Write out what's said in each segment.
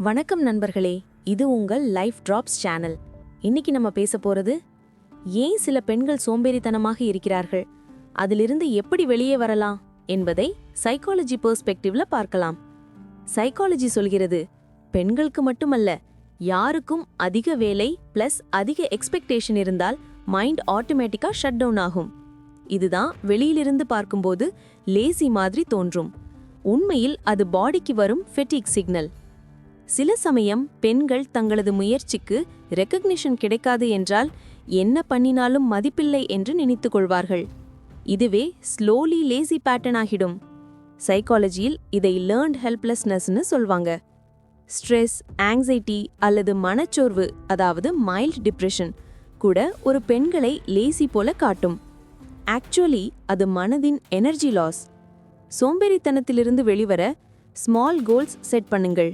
வணக்கம் நண்பர்களே இது உங்கள் லைஃப் டிராப்ஸ் சேனல் இன்னைக்கு நம்ம பேச போறது ஏன் சில பெண்கள் சோம்பேறித்தனமாக இருக்கிறார்கள்? அதிலிருந்து எப்படி வெளியே வரலாம்? என்பதை சைக்காலஜி பெர்ஸ்பெக்டிவ்ல பார்க்கலாம். சைக்காலஜி சொல்கிறது பெண்களுக்கு மட்டுமல்ல யாருக்கும் அதிக வேலை பிளஸ் அதிக எக்ஸ்பெக்டேஷன் இருந்தால் மைண்ட் ஆட்டோமேட்டிக்கா ஷட் டவுன் ஆகும். இதுதான் வெளியிலிருந்து பார்க்கும்போது லேசி மாதிரி தோன்றும். உண்மையில் அது பாடிக்கு வரும் ஃபெட்டிக் சிக்னல் சில சமயம் பெண்கள் தங்களது முயற்சிக்கு ரெக்கக்னிஷன் கிடைக்காது என்றால் என்ன பண்ணினாலும் மதிப்பில்லை என்று நினைத்து கொள்வார்கள். இதுவே ஸ்லோலி லேசி பேட்டர்ன் ஆகிடும். சைக்காலஜியில் இதை லேர்ன்ட் ஹெல்ப்லெஸ்னஸ்னு சொல்வாங்க. ஸ்ட்ரெஸ் ஆங்ஸைட்டி அல்லது மனச்சோர்வு அதாவது மைல்ட் டிப்ரெஷன் கூட ஒரு பெண்களை லேசி போல காட்டும். ஆக்சுவலி அது மனதின் எனர்ஜி லாஸ் சோம்பேறித்தனத்திலிருந்து வெளிவர ஸ்மால் கோல்ஸ் செட் பண்ணுங்கள்.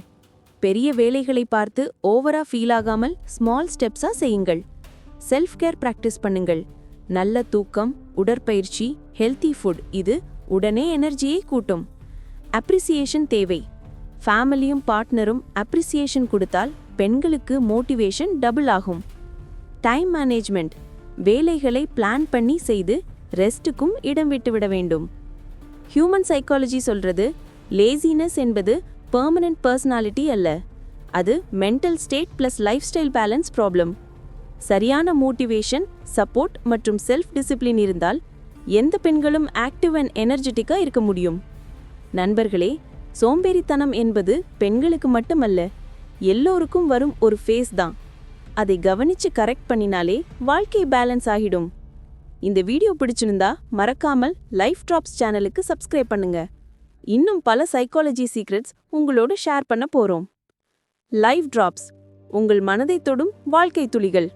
பெரிய வேலைகளை பார்த்து ஓவரா ஃபீல் ஆகாமல் ஸ்மால் ஸ்டெப்ஸா செய்யுங்கள். செல்ஃப் கேர் பிராக்டிஸ் பண்ணுங்கள். நல்ல தூக்கம் உடற்பயிற்சி ஹெல்த்தி ஃபுட் இது உடனே எனர்ஜியை கூட்டும். அப்ரிசியேஷன் தேவை. ஃபேமிலியும் பார்ட்னரும் அப்ரிசியேஷன் கொடுத்தால் பெண்களுக்கு மோட்டிவேஷன் டபுள் ஆகும். டைம் மேனேஜ்மெண்ட் வேலைகளை பிளான் பண்ணி செய்து ரெஸ்ட்டுக்கும் இடம் விட்டுவிட வேண்டும். ஹியூமன் சைக்காலஜி சொல்றது லேசினஸ் என்பது பர்மனன்ட் பர்சனாலிட்டி அல்ல. அது mental state plus life style balance problem சரியான மோட்டிவேஷன் சப்போர்ட் மற்றும் செல்ஃப் டிசிப்ளின் இருந்தால் எந்த பெண்களும் ஆக்டிவ் அண்ட் எனர்ஜெட்டிக்காக இருக்க முடியும். நண்பர்களே சோம்பேறித்தனம் என்பது பெண்களுக்கு மட்டுமல்ல எல்லோருக்கும் வரும் ஒரு ஃபேஸ் தான். அதை கவனித்து கரெக்ட் பண்ணினாலே வாழ்க்கை பேலன்ஸ் ஆகிடும். இந்த வீடியோ பிடிச்சிருந்தா மறக்காமல் லைஃப் ட்ராப்ஸ் சேனலுக்கு சப்ஸ்கிரைப் பண்ணுங்கள் இன்னும் பல சைக்காலஜி சீக்ரெட்ஸ் உங்களோடு ஷேர் பண்ண போறோம். லைவ் டிராப்ஸ் உங்கள் மனதை தொடும் வாழ்க்கை துளிகள்.